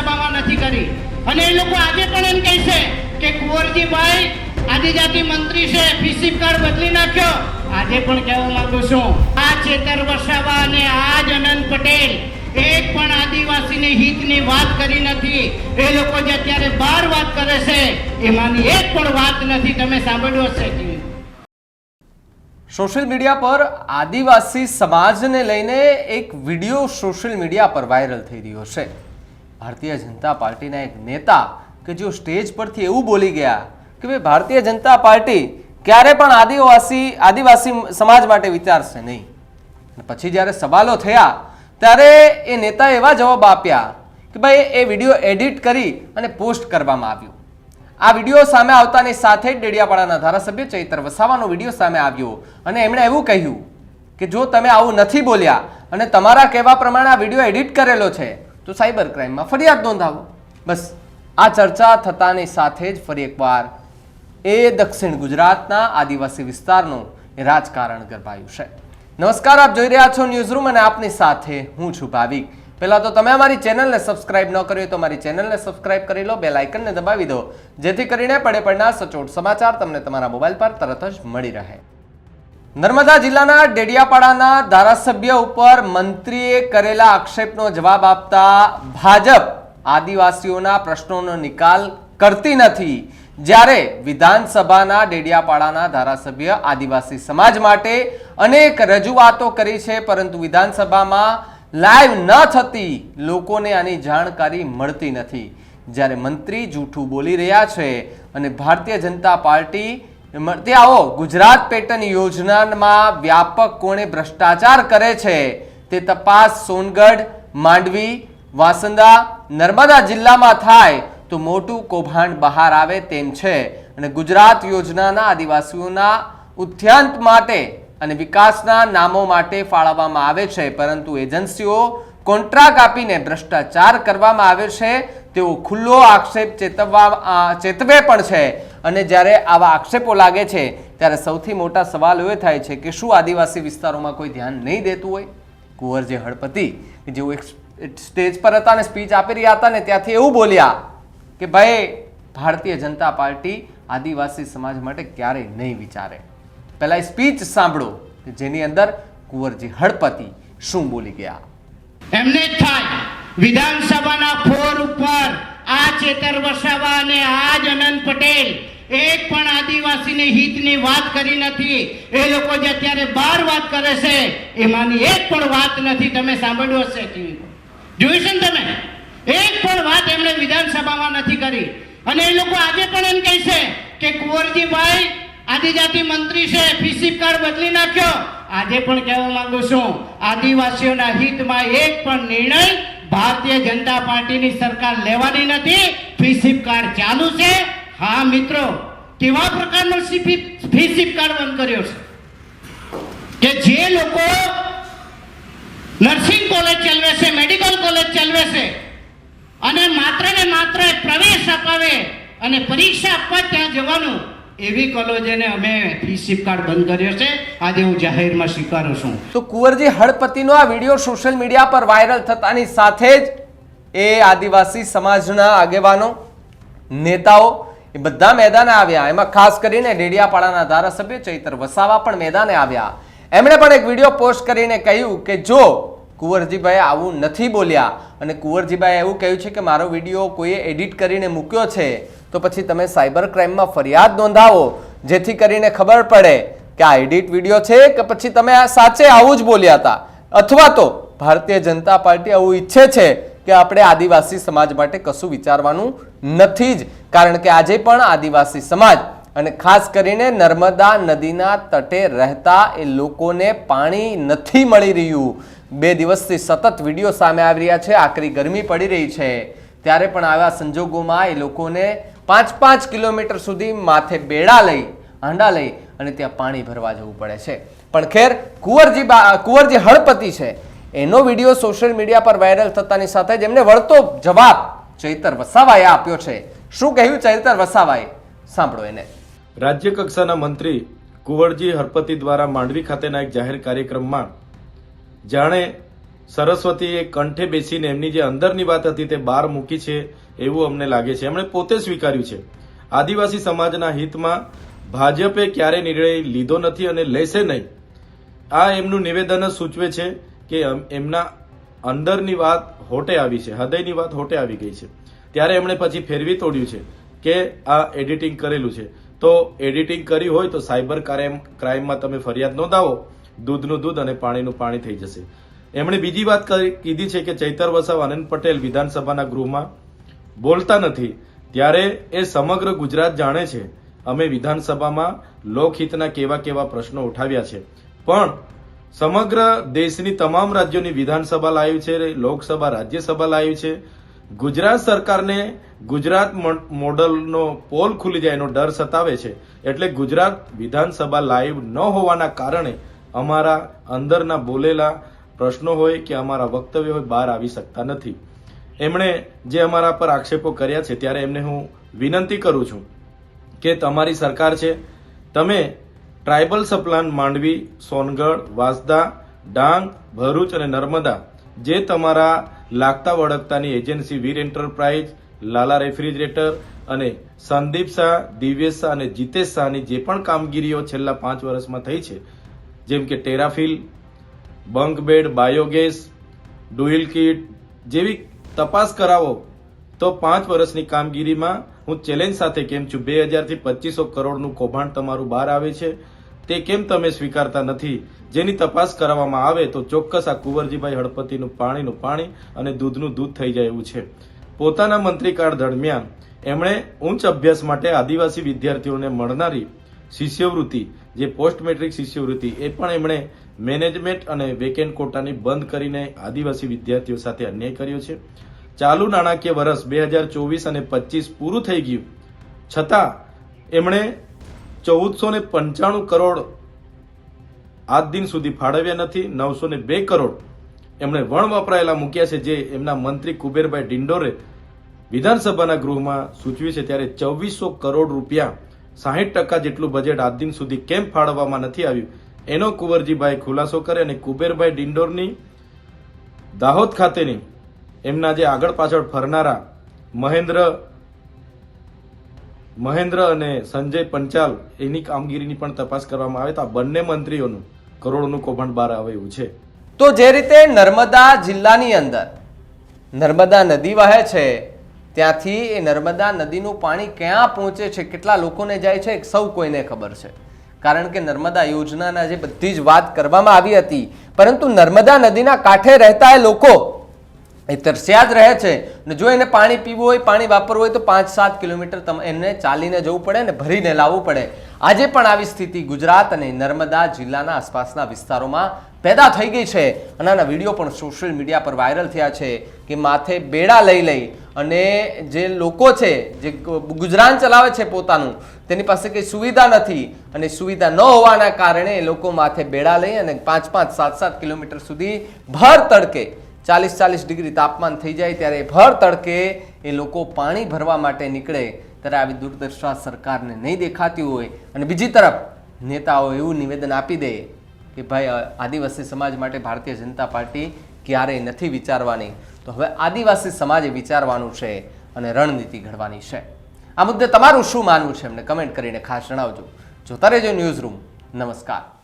વિધાનસભામાં નથી કરી. અને એ લોકો આજે પણ એમ કહે છે કે કુંવરજીભાઈ, આદિજાતિ મંત્રી છે, પીસી કાર્ડ બદલી નાખ્યો. આજે પણ કહેવા માંગુ છું, આ ચેતર વસાવા અને આ જ અનંત પટેલ એક પણ આદિવાસીની હિતની વાત કરી નથી. એ લોકો જે અત્યારે બાર વાત કરે છે, એમાંની એક પણ વાત નથી. તમે સાંભળ્યો ટીવી સોશિયલ મીડિયા પર આદિવાસી સમાજને લઈને એક વીડિયો સોશિયલ મીડિયા પર વાયરલ થઈ રહ્યો છે. ભારતીય જનતા પાર્ટીના એક નેતા કે જેઓ સ્ટેજ પરથી એવું બોલી ગયા કે ભાઈ, ભારતીય જનતા પાર્ટી ક્યારે પણ આદિવાસી આદિવાસી સમાજ માટે વિચારશે નહીં. પછી જ્યારે સવાલો થયા, ત્યારે એ નેતાએ એવા જવાબ આપ્યા કે ભાઈ, એ વીડિયો એડિટ કરી અને પોસ્ટ કરવામાં આવ્યો. આ વીડિયો સામે આવતાની સાથે જ ડેડિયાપાડાના ધારાસભ્ય ચૈતર વસાવાનો વીડિયો સામે આવ્યો અને એમણે એવું કહ્યું કે જો તમે આવું નથી બોલ્યા અને તમારા કહેવા પ્રમાણે આ વીડિયો એડિટ કરેલો છે તો સાયબર ક્રાઇમમાં ફરિયાદ નોંધાવો. બસ. આ ચર્ચા થતાની સાથે જ ફરી એકવાર એ દક્ષિણ ગુજરાતના આદિવાસી વિસ્તારનું રાજકારણ ગરબાયું છે. નમસ્કાર, આપ જોઈ રહ્યા છો ન્યૂઝરૂમ અને આપની સાથે હું છું ભાવિક. પહેલાં તો તમે અમારી ચેનલને સબસ્ક્રાઇબ ન કરી તો અમારી ચેનલને સબસ્ક્રાઇબ કરી લો, બેલ આઇકનને દબાવી દો. જેથી કરીને પડે પડના સચોટ સમાચાર તમને તમારા મોબાઈલ પર તરત જ મળી રહે. નર્મદા જિલ્લાના ડેડિયાપાડાના ધારાસભ્ય ઉપર મંત્રીએ કરેલા આક્ષેપનો જવાબ આપતા ભાજપ આદિવાસીઓના પ્રશ્નોનો નિકાલ કરતી નથી. જ્યારે વિધાનસભાના ડેડિયાપાડાના ધારાસભ્ય આદિવાસી સમાજ માટે અનેક રજૂઆતો કરી છે, પરંતુ વિધાનસભામાં લાઈવ ન થતી લોકોને આની જાણકારી મળતી નથી. જ્યારે મંત્રી જૂઠું બોલી રહ્યા છે અને ભારતીય જનતા પાર્ટી મળતી આવો. ગુજરાત પેટર્ન યોજનામાં વ્યાપક કોણે ભ્રષ્ટાચાર કરે છે તે તપાસ સોનગઢ, માંડવી, વાસંદા, નર્મદા જિલ્લામાં થાય તો મોટું કૌભાંડ બહાર આવે તેમ છે. અને ગુજરાત યોજનાના આદિવાસીઓના ઉત્થાન માટે અને વિકાસના નામો માટે ફાળવવામાં આવે છે. પરંતુ એજન્સીઓ કોન્ટ્રાક્ટ આપીને ભ્રષ્ટાચાર કરવામાં આવે છે. તેવો ખુલ્લો આક્ષેપ ચેતવવા ચેતવે પણ છે. અને જ્યારે આવા આક્ષેપો લાગે છે, ત્યારે સૌથી મોટા સવાલ એ થાય છે કે શું આદિવાસી વિસ્તારોમાં કોઈ ધ્યાન નહીં દેતું હોય? કુંવરજી હળપતિ જેઓ એક સ્ટેજ પર હતા અને સ્પીચ આપી રહ્યા હતા ને ત્યાંથી એવું બોલ્યા કે ભાઈ, ભારતીય જનતા પાર્ટી આદિવાસી સમાજ માટે ક્યારેય નહીં વિચારે. પહેલા સ્પીચ સાંભળો. જેની અંદર કુંવરજી હળપતિ શું બોલી ગયા? એમને થાય વિધાનસભાના ફોર ઉપર આ ચેતર વસાવા અને આ જ અનંત પટેલ એક પણ આદિવાસીની હિતની વાત કરી નથી. એ લોકો જે અત્યારે બાર વાત કરે છે, એમાંની એક પણ વાત નથી. તમે સાંભળ્યું હશે ટીવી જોયું છે ને તમે? એક પણ વાત એમણે વિધાનસભામાં નથી કરી. અને એ લોકો આજે પણ એમ કહે છે કે કુંવરજીભાઈ આદિજાતિ મંત્રી છે, પીસી કાર્ડ બદલી નાખ્યો. આજે પણ કહેવા માંગુ છું, આદિવાસીઓના હિતમાં એક પણ નિર્ણય ભારતીય જનતા પાર્ટીની સરકાર લેવાની નથી. ફીસીપ કાર્ડ ચાલુ છે. હા, મિત્રો, કેવા પ્રકારનો ફીસીપ કાર્ડ બંધ કર્યો છે? કે જે લોકો નર્સિંગ કોલેજ ચલાવે છે, મેડિકલ કોલેજ ચલાવે છે, અને માત્ર ને માત્ર પ્રવેશ અપાવે અને પરીક્ષા આપવા ત્યાં જવાનું એવી કોલેજોને અમે ફીસીપ કાર્ડ બંધ કર્યો છે, આજે હું જાહેરમાં સ્વીકારું છું. તો કુંવરજી હળપતિનો આ વીડિયો સોશિયલ મીડિયા પર વાયરલ થતાની સાથે જ એ આદિવાસી સમાજના આગેવાનો, નેતાઓ એ બધા મેદાને આવ્યા. એમાં ખાસ કરીને ડેડિયાપાડાના ધારાસભ્ય ચૈતર વસાવા પણ મેદાને આવ્યા. એમણે પણ એક વીડિયો પોસ્ટ કરીને કહ્યું કે જો કુંવરજીભાઈ આવું નથી બોલ્યા, અને કુંવરજીભાઈ એવું કહ્યું છે કે મારો વીડિયો કોઈએ એડિટ કરીને મૂક્યો છે તો પછી તમે સાયબર ક્રાઇમમાં ફરિયાદ નોંધાવો, જેથી કરીને ખબર પડે કે આ એડિટ વીડિયો છે કે પછી તમે આ સાચે આવું જ બોલ્યા હતા. અથવા તો ભારતીય જનતા પાર્ટી આવું ઈચ્છે છે કે આપણે આદિવાસી સમાજ માટે કશું વિચારવાનું નથી જ, કારણ કે આજે પણ આદિવાસી સમાજ અને ખાસ કરીને નર્મદા નદીના તટે રહેતા એ લોકોને પાણી નથી મળી રહ્યું. બે દિવસથી સતત વીડિયો સામે આવી રહ્યા છે, આકરી ગરમી પડી રહી છે. ત્યારે પણ આવા સંજોગોમાં એ લોકોને પાંચ પાંચ કિલોમીટર સુધી માથે બેડા લઈ હાંડા લઈ અને ત્યાં પાણી ભરવા જવું પડે છે. પણ ખેર, કુંવરજી કુંવરજી હળપતિ છે. એનો વીડિયો સોશિયલ મીડિયા પર વાયરલ થતાની સાથે જ એમને વળતો જવાબ ચૈતર વસાવાએ આપ્યો છે. શું કહ્યું ચૈતર વસાવાએ? સાંભળો એને. રાજ્ય કક્ષાના મંત્રી કુંવરજી હરપતિ દ્વારા માંડવી ખાતેના એક જાહેર કાર્યક્રમમાં જાણે સરસ્વતીએ કંઠે બેસીને એમની જે અંદરની વાત હતી તે બહાર મૂકી છે એવું અમને લાગે છે. એમણે પોતે સ્વીકાર્યું છે. આદિવાસી સમાજના હિતમાં ભાજપે ક્યારે નિર્ણય લીધો નથી અને લેશે નહીં. આ એમનું નિવેદન જ સૂચવે છે કે એમના અંદરની વાત હોટે આવી છે. હૃદયની વાત હોટે આવી ગઈ છે. ત્યારે એમણે પછી ફેરવી તોડ્યું છે કે આ એડિટિંગ કરેલું છે. તો એડિટિંગ કરી હોય તો સાયબર ક્રાઇમ, ક્રાઇમમાં તમે ફરિયાદ નોંધાવો. દૂધનું દૂધ અને પાણીનું પાણી થઈ જશે. એમણે બીજી વાત કીધી છે કે ચૈતર વસાવ આનંદ પટેલ વિધાનસભાના ગૃહમાં બોલતા નથી. ત્યારે એ સમગ્ર ગુજરાત જાણે છે. અમે વિધાનસભામાં લોકહિતના કેવા કેવા પ્રશ્નો ઉઠાવ્યા છે. પણ સમગ્ર દેશની તમામ રાજ્યોની વિધાનસભા લાવી છે, લોકસભા, રાજ્યસભા લાવી છે. ગુજરાત સરકારને ગુજરાત મોડલનો પોલ ખુલી જાય એનો ડર સતાવે છે. એટલે ગુજરાત વિધાનસભા લાઈવ ન હોવાના કારણે અમારા અંદરના બોલેલા પ્રશ્નો હોય કે અમારા વક્તવ્ય હોય બહાર આવી શકતા નથી. એમણે જે અમારા પર આક્ષેપો કર્યા છે ત્યારે એમને હું વિનંતી કરું છું કે તમારી સરકાર છે. તમે tribal sub plan Mandvi, Songadh, Vansda, Dang, Bharuch અને નર્મદા જે તમારા લાગતા વળગતાની agency Veer enterprise, Lala refrigerator અને સંદીપ શાહ, દિવ્યેશ શાહ અને જીતેશ શાહની જે પણ કામગીરીઓ છેલ્લા પાંચ વર્ષમાં થઈ છે, જેમ કે ટેરાફિલ બંક બેડ બાયોગેસ ડુઇલ કિટ જેવી તપાસ કરાવો. તો પાંચ વર્ષની કામગીરીમાં હું ચેલેન્જ સાથે કેમ છું? બે હજારથી પચીસો કરોડનું કૌભાંડ તમારું બહાર આવે છે. તે કેમ તમે સ્વીકારતા નથી? જેની તપાસ કરવામાં આવે તો ચોક્કસ આ કુંવરજીભાઈ હળપતિનું પાણીનું પાણી અને દૂધનું દૂધ થઈ જાય એવું છે. પોતાના મંત્રીકાળ દરમિયાન એમણે ઉચ્ચ અભ્યાસ માટે આદિવાસી વિદ્યાર્થીઓને મળનારી શિષ્યવૃત્તિ, જે પોસ્ટ મેટ્રિક શિષ્યવૃત્તિ, એ પણ એમણે મેનેજમેન્ટ અને વેકેન્ટ કોટાની બંધ કરીને આદિવાસી વિદ્યાર્થીઓ સાથે અન્યાય કર્યો છે. ચાલુ નાણાકીય વર્ષ બે હજાર ચોવીસ અને પચીસ પૂરું થઈ ગયું. છતાં, એમણે ચૌદસો ને પંચાણું કરોડ આજ દિન સુધી ફાળવ્યા નથી, નવસો ને બે કરોડ એમણે વણ વપરાયેલા મૂક્યા છે, જે એમના મંત્રી કુબેરભાઈ ડિંડોરે વિધાનસભાના ગૃહમાં સૂચવ્યું છે, ત્યારે ચોવીસો કરોડ રૂપિયા સાહીઠ ટકા જેટલું બજેટ આજ દિન સુધી કેમ ફાળવવામાં નથી આવ્યું? એનો કુંવરજીભાઈ ખુલાસો કરે અને કુબેરભાઈ ડિંડોરની દાહોદ ખાતેની એમના જે આગળ પાછળ ફરનારા મહેન્દ્ર મહેન્દ્ર અને સંજય પંચાલ, એની કામગીરીની પણ તપાસ કરવામાં આવે તો આ બંને મંત્રીઓનું કરોડોનું કૌભાંડ બહાર આવે એવું છે. તો જે રીતે નર્મદા જિલ્લાની અંદર નર્મદા નદી વહે છે, ત્યાંથી એ નર્મદા નદીનું પાણી ક્યાં પહોંચે છે, કેટલા લોકોને જાય છે સૌ કોઈને ખબર છે. કારણ કે નર્મદા યોજનાના જે બધી જ વાત કરવામાં આવી હતી, પરંતુ નર્મદા નદીના કાંઠે રહેતા એ લોકો એ તરસ્યા જ રહે છે. અને જો એને પાણી પીવું હોય, પાણી વાપરવું હોય, તો પાંચ સાત કિલોમીટર તમે, એને ચાલીને જવું પડે ને ભરીને લાવવું પડે. આજે પણ આવી સ્થિતિ ગુજરાત અને નર્મદા જિલ્લાના આસપાસના વિસ્તારોમાં પેદા થઈ ગઈ છે. અને આના વીડિયો પણ સોશિયલ મીડિયા પર વાયરલ થયા છે કે માથે બેડા લઈ લઈ અને જે લોકો છે, જે ગુજરાન ચલાવે છે પોતાનું, તેની પાસે કંઈ સુવિધા નથી. અને સુવિધા ન હોવાના કારણે એ લોકો માથે બેડા લઈ અને પાંચ પાંચ સાત સાત કિલોમીટર સુધી ભર તડકે ચાલીસ ચાલીસ ડિગ્રી તાપમાન થઈ જાય ત્યારે ભર તડકે એ લોકો પાણી ભરવા માટે નીકળે. ત્યારે આવી દુર્દશા સરકારને નહીં દેખાતી હોય. અને બીજી તરફ, નેતાઓ એવું નિવેદન આપી દે કે ભાઈ આદિવાસી સમાજ માટે ભારતીય જનતા પાર્ટી ક્યારેય નથી વિચારવાની. તો હવે આદિવાસી સમાજે વિચારવાનું છે અને રણનીતિ ઘડવાની છે. આ મુદ્દે તમારું શું માનવું છે? એમને કમેન્ટ કરીને ખાસ જણાવજો. જોતા રહેજો ન્યૂઝ રૂમ. નમસ્કાર.